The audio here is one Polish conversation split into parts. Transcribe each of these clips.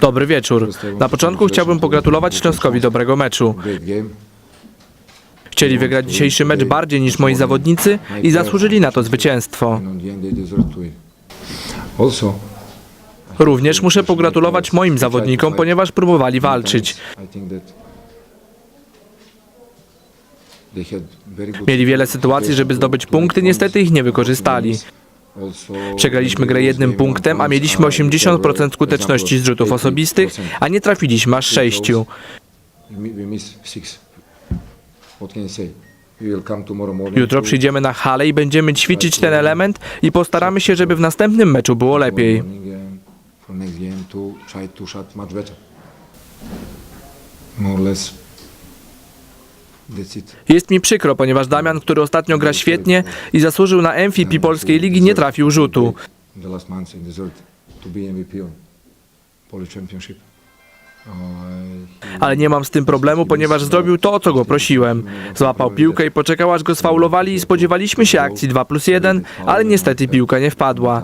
Dobry wieczór. Na początku chciałbym pogratulować Śląskowi dobrego meczu. Chcieli wygrać dzisiejszy mecz bardziej niż moi zawodnicy i zasłużyli na to zwycięstwo. Również muszę pogratulować moim zawodnikom, ponieważ próbowali walczyć. Mieli wiele sytuacji, żeby zdobyć punkty, niestety ich nie wykorzystali. Przegraliśmy grę jednym punktem, a mieliśmy 80% skuteczności z rzutów osobistych, a nie trafiliśmy aż sześciu. Jutro przyjdziemy na halę i będziemy ćwiczyć ten element i postaramy się, żeby w następnym meczu było lepiej. tomorrow morning and Jest mi przykro, ponieważ Damian, który ostatnio gra świetnie i zasłużył na MVP Polskiej Ligi, nie trafił rzutu. Ale nie mam z tym problemu, ponieważ zrobił to, o co go prosiłem. Złapał piłkę i poczekał, aż go sfaulowali i spodziewaliśmy się akcji 2 plus 1, ale niestety piłka nie wpadła.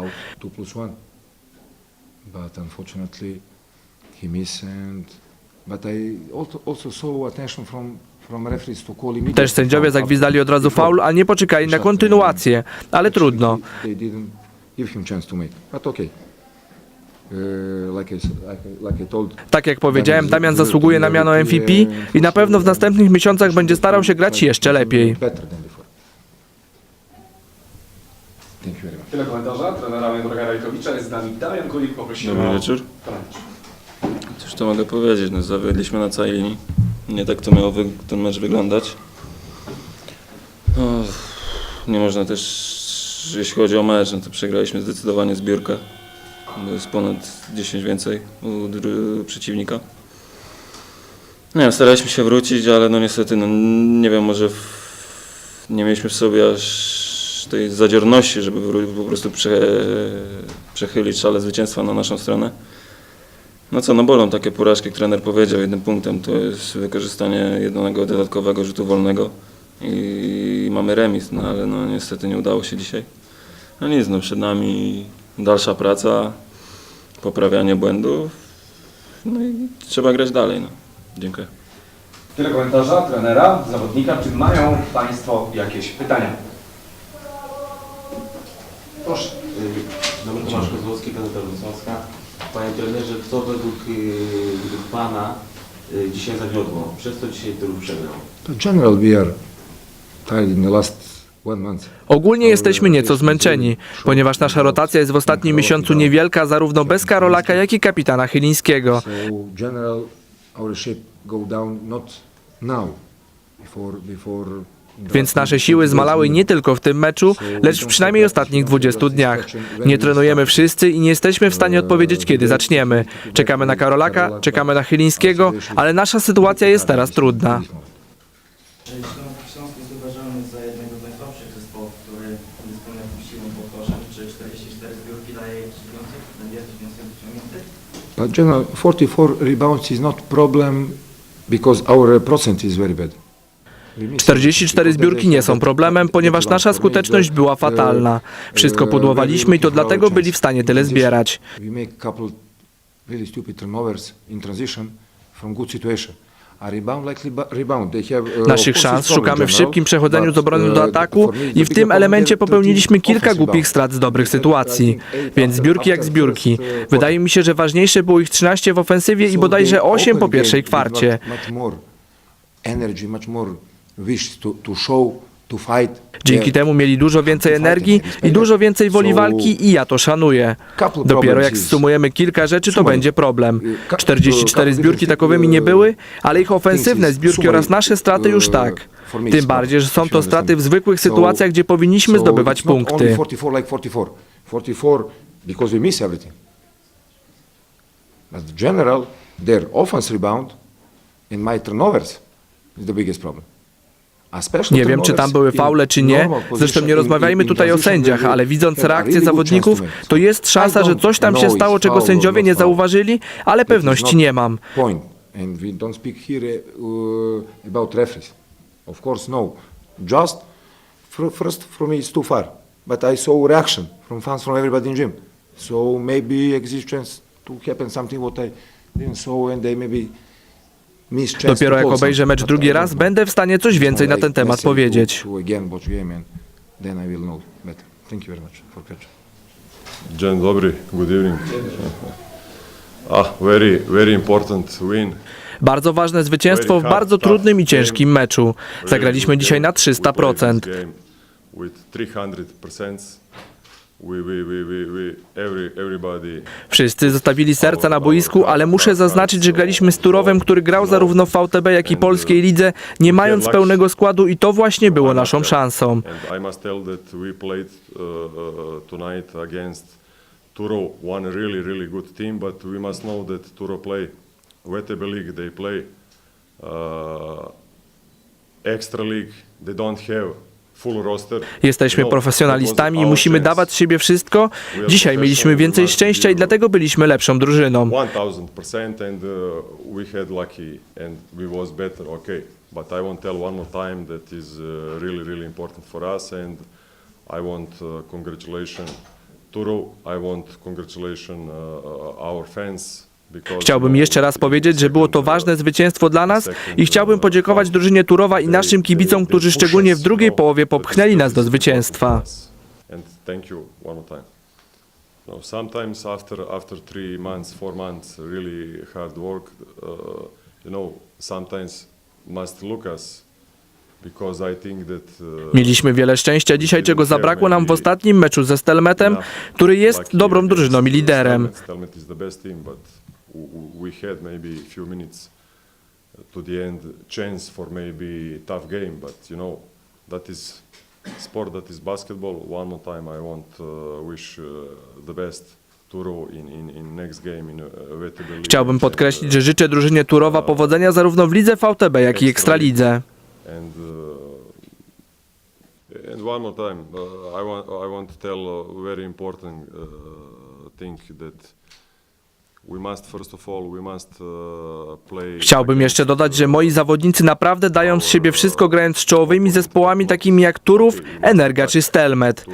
But I also saw attention from Też sędziowie zagwizdali od razu faul, a nie poczekali na kontynuację. Ale trudno. Uh, Tak jak powiedziałem, Damian zasługuje na miano MVP i na pewno w następnych miesiącach będzie starał się grać jeszcze lepiej. Tyle komentarza trenera Jędroga Rajkowicza. Jest z nami Damian Kulik. Poprosimy Dobry o wieczór. Cóż to mogę powiedzieć, no zawiedliśmy na całej linii. Nie tak to miał ten mecz wyglądać. No, nie można też, jeśli chodzi o mecz, no to przegraliśmy zdecydowanie zbiórkę. Jest ponad 10 więcej u przeciwnika. Nie wiem, staraliśmy się wrócić, ale no niestety, no nie wiem, może w, nie mieliśmy w sobie aż tej zadziorności, żeby po prostu prze, przechylić szale zwycięstwa na naszą stronę. No co, no bolą takie porażki, jak trener powiedział, jednym punktem to jest wykorzystanie jednego dodatkowego rzutu wolnego i mamy remis, no ale no niestety nie udało się dzisiaj. No nic, no przed nami dalsza praca, poprawianie błędów, no i trzeba grać dalej, no. Dziękuję. Tyle komentarza trenera, zawodnika. Czy mają Państwo jakieś pytania? Proszę. Dobry Tomasz Kozłowski, Gazeta Wrocławska. Panie trenerze, co według, y, według Pana y, dzisiaj zawiodło? Przez co dzisiaj tylu przegrał? General, we are tired in the last. Ogólnie jesteśmy nieco zmęczeni, ponieważ nasza rotacja jest w ostatnim miesiącu niewielka zarówno bez Karolaka, jak i kapitana Chylińskiego. So Więc nasze siły zmalały nie tylko w tym meczu, lecz w przynajmniej ostatnich 20 dniach. Nie trenujemy wszyscy i nie jesteśmy w stanie odpowiedzieć, kiedy zaczniemy. Czekamy na Karolaka, czekamy na Chylińskiego, ale nasza sytuacja jest teraz trudna. Śląsk jest uważany za jednego z najsłabszych zespołów. Czy 44 zbiórki daje? But general, 44 rebounds is not problem because our procent is very bad. We miss- 44 zbiórki nie są problemem, ponieważ nasza skuteczność była fatalna. Wszystko pudłowaliśmy i to dlatego byli w stanie tyle zbierać. Uh, Naszych szans szukamy w general, szybkim przechodzeniu z obrony uh, do ataku me it's i w tym elemencie popełniliśmy kilka głupich strat z dobrych sytuacji. Więc zbiórki jak zbiórki. uh. Wydaje mi się, że ważniejsze było ich 13 w ofensywie i bodajże they 8 po pierwszej kwarcie. Energy, much more Dzięki temu mieli dużo więcej energii i dużo więcej woli walki i ja to szanuję. Dopiero jak zsumujemy kilka rzeczy, to będzie problem. 44 zbiórki takowymi nie były, ale ich ofensywne zbiórki oraz nasze straty już tak. Tym bardziej, że są to straty w zwykłych sytuacjach, gdzie powinniśmy zdobywać punkty. 44 like 44. 44 because we miss everything. But general, their offense rebound and my turnovers is the biggest problem. Nie wiem, czy tam były faule, czy nie. Zresztą nie rozmawiajmy tutaj o sędziach, ale widząc reakcję zawodników, to jest szansa, że coś tam się stało, czego sędziowie nie zauważyli, ale pewności nie mam. And we don't speak here uh, about referees. Of course, no. Just first for me it's too far. But I saw reaction from fans from everybody in gym. So maybe exists chance to happen something what I didn't saw and they maybe Dopiero jak obejrzę mecz drugi raz, będę w stanie coś więcej na ten temat powiedzieć. Dzień dobry, good evening. Ah, very, very important win. Bardzo ważne zwycięstwo w bardzo trudnym i ciężkim meczu. Zagraliśmy dzisiaj na 300%. With 300%. We, we, we, we, we, every, everybody Wszyscy zostawili serca na boisku, ale muszę zaznaczyć, że graliśmy z Turowem, który grał zarówno w VTB, jak i polskiej lidze, nie mając pełnego składu i to właśnie było naszą szansą. And I must tell that we played uh, uh, tonight against Turo, one really, really good team, but we must know that Turo play VTB League, they play uh, Extra League, they don't have. Jesteśmy know, profesjonalistami i musimy dawać z siebie wszystko. Dzisiaj mieliśmy więcej szczęścia i dlatego byliśmy lepszą drużyną. 1000% and uh, but i want to tell one more time that is uh, really really important for us and i want uh, congratulation. Turo I want congratulation uh, uh, our fans Chciałbym jeszcze raz powiedzieć, że było to ważne zwycięstwo dla nas i chciałbym podziękować drużynie Turowa i naszym kibicom, którzy szczególnie w drugiej połowie popchnęli nas do zwycięstwa. And thank you one more time. Sometimes after after three months, four months, really hard work, uh, you know, sometimes must look us because I think that. Mieliśmy wiele szczęścia dzisiaj, czego zabrakło nam w ostatnim meczu ze Stelmetem, który jest dobrą drużyną i liderem. We had maybe a few minutes to the end chance for maybe tough game, but you know, that is sport, that is basketball. One more time, I want uh, wish uh, the best uh. Chciałbym podkreślić, że życzę drużynie Turowa powodzenia zarówno w lidze VTB, jak i Ekstralidze. And uh, and one more time, uh, I want I want to tell a very important uh, thing that Chciałbym jeszcze dodać, że moi zawodnicy naprawdę dają z siebie wszystko grając z czołowymi zespołami takimi jak Turów, Energa czy Stelmet.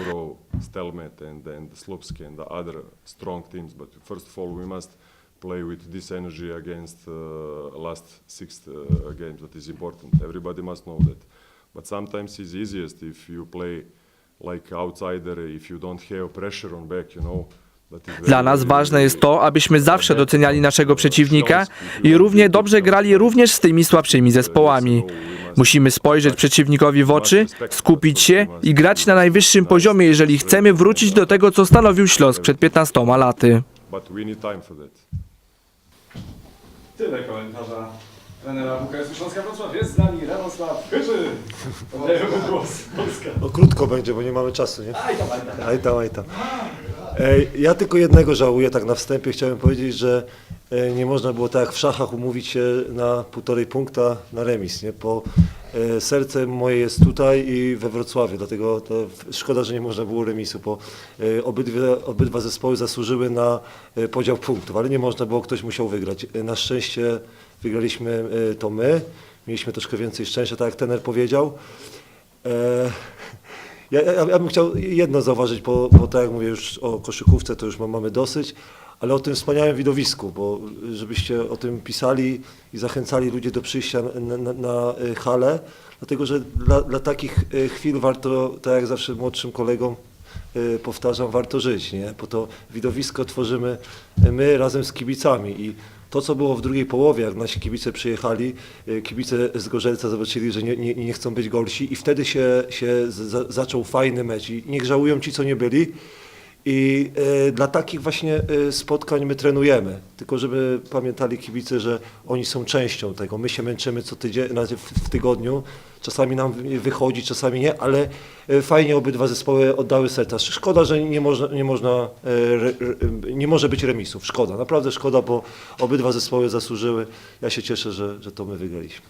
Play with this energy against uh, last six uh, games. That is important. Everybody must know that. But sometimes it's easiest if you play like outsider, if you don't have pressure on back, you know. Dla nas ważne jest to, abyśmy zawsze doceniali naszego przeciwnika i równie dobrze grali również z tymi słabszymi zespołami. Musimy spojrzeć przeciwnikowi w oczy, skupić się i grać na najwyższym poziomie, jeżeli chcemy wrócić do tego, co stanowił Śląsk przed 15 laty. Tyle komentarza trenera WKS Śląska Wrocław. Jest z nami Radosław. Oddajemy głos. Polska. No krótko będzie, bo nie mamy czasu, nie? Aj tam, aj tam. Aj tam, aj tam. Ej, Ja tylko jednego żałuję tak na wstępie. Chciałem powiedzieć, że e, nie można było tak jak w szachach umówić się na półtorej punkta na remis, nie? Bo e, serce moje jest tutaj i we Wrocławiu, dlatego szkoda, że nie można było remisu, bo e, obydwie, obydwa zespoły zasłużyły na e, podział punktów, ale nie można było, ktoś musiał wygrać. E, Na szczęście wygraliśmy e, to my, mieliśmy troszkę więcej szczęścia, tak jak tener powiedział. Ja, ja, ja bym chciał jedno zauważyć, bo, bo tak jak mówię już o koszykówce, to już ma- mamy dosyć, ale o tym wspaniałym widowisku, bo żebyście o tym pisali i zachęcali ludzi do przyjścia na, na, na y, halę, dlatego że dla, dla takich y, chwil warto, tak jak zawsze młodszym kolegom y, powtarzam, warto żyć, nie? bo to widowisko tworzymy my razem z kibicami i to, co było w drugiej połowie, jak nasi kibice przyjechali, y, kibice z Gorzelca zobaczyli, że nie, nie, nie chcą być gorsi i wtedy się, się za, zaczął fajny mecz i niech żałują ci, co nie byli. I e, dla takich właśnie e, spotkań my trenujemy. Tylko żeby pamiętali kibice, że oni są częścią tego. My się męczymy co tydzień, w, w tygodniu. Czasami nam wy- wychodzi, czasami nie, ale e, fajnie obydwa zespoły oddały serca. Szkoda, że nie można, nie, można, nie może być remisów. Szkoda, naprawdę szkoda, bo obydwa zespoły zasłużyły. Ja się cieszę, że, że to my wygraliśmy.